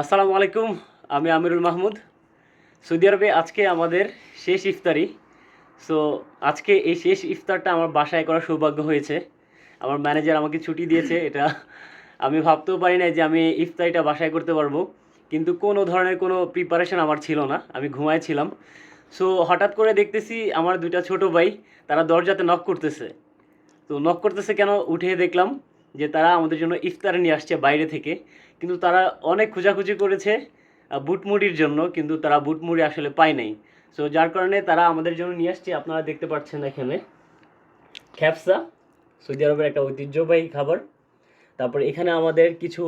আসসালামু আলাইকুম, আমি আমিরুল মাহমুদ। সৌদি আরবে আজকে আমাদের শেষ ইফতারি। সো, আজকে এই শেষ ইফতারটা আমার বাসায় করার সৌভাগ্য হয়েছে। আমার ম্যানেজার আমাকে ছুটি দিয়েছে, এটা আমি ভাবতেও পারি না যে আমি ইফতারিটা বাসায় করতে পারব। কিন্তু কোনো ধরনের কোনো প্রিপারেশন আমার ছিল না, আমি ঘুমাইছিলাম সো, হঠাৎ করে দেখতেছি আমার দুইটা ছোট ভাই, তারা দরজাতে নক করতেছে। তো নক করতেছে কেন, উঠে দেখলাম যে তারা আমাদের জন্য ইফতার নিয়ে আসছে বাইরে থেকে। কিন্তু তারা অনেক খোঁজাখুঁজি করেছে বুটমুড়ির জন্য, কিন্তু তারা বুটমুড়ি আসলে পায় নাই। সো যার কারণে তারা আমাদের জন্য নিয়ে আসছে, আপনারা দেখতে পাচ্ছেন এখানে, খ্যাপসা, সৌদি আরবের একটা ঐতিহ্যবাহী খাবার। তারপর এখানে আমাদের কিছু,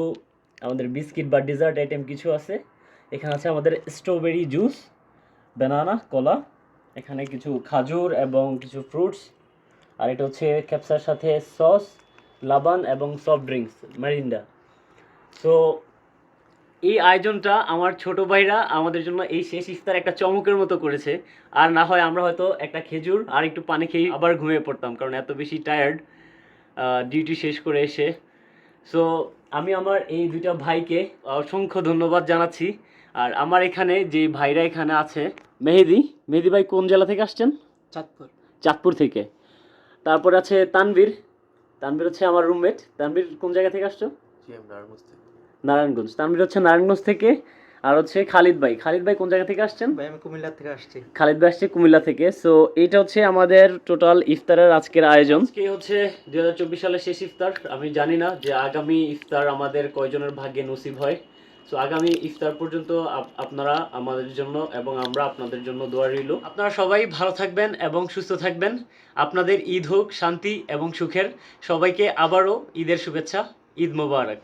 আমাদের বিস্কিট বা ডেজার্ট আইটেম কিছু আছে। এখানে আছে আমাদের স্ট্রবেরি জুস, ব্যানানা, কলা, এখানে কিছু খাজুর এবং কিছু ফ্রুটস, আর এটা হচ্ছে ক্যাপসার সাথে সস লাবান এবং সফট ড্রিঙ্কস ম্যারিন্ডা সো এই আয়োজনটা আমার ছোট ভাইরা আমাদের জন্য এই শেষ ইফতার একটা চমকের মতো করেছে। আর না হয় আমরা হয়তো একটা খেজুর আর একটু পানি খেয়ে আবার ঘুমিয়ে পড়তাম কারণ এত বেশি টায়ার্ড ডিউটি শেষ করে এসে। সো আমি আমার এই দুইটা ভাইকে অসংখ্য ধন্যবাদ জানাচ্ছি। আর আমার এখানে যে ভাইরা এখানে আছে মেহেদি মেহেদি ভাই কোন জেলা থেকে আসছেন? চাঁদপুর। চাঁদপুর থেকে। তারপর আছে তানভীর তানভীর হচ্ছে আমার রুমমেট তানবির কোন জায়গা থেকে আসছো? নারায়ণগঞ্জ তানবির হচ্ছে নারায়ণগঞ্জ থেকে আর হচ্ছে খালিদ ভাই। খালিদ ভাই কোন জায়গা থেকে আসছেন? ভাই আমি কুমিল্লা থেকে আসছি। খালিদ ভাই আসছে কুমিল্লা থেকে। সো এটা হচ্ছে আমাদের টোটাল ইফতারের আজকের আয়োজন। আজকে হচ্ছে দুই হাজার চব্বিশ সালের শেষ ইফতার। আমি জানি না যে আগামী ইফতার আমাদের কয়জনের ভাগ্যে নসিব হয়। সো আগামী ইফতার পর্যন্ত আপ- আপনারা আমাদের জন্য এবং আমরা আপনাদের জন্য দোয়া রইল। আপনারা সবাই ভালো থাকবেন এবং সুস্থ থাকবেন। আপনাদের ঈদ হোক শান্তি এবং সুখের। সবাইকে আবারও ঈদের শুভেচ্ছা। ঈদ মোবারক।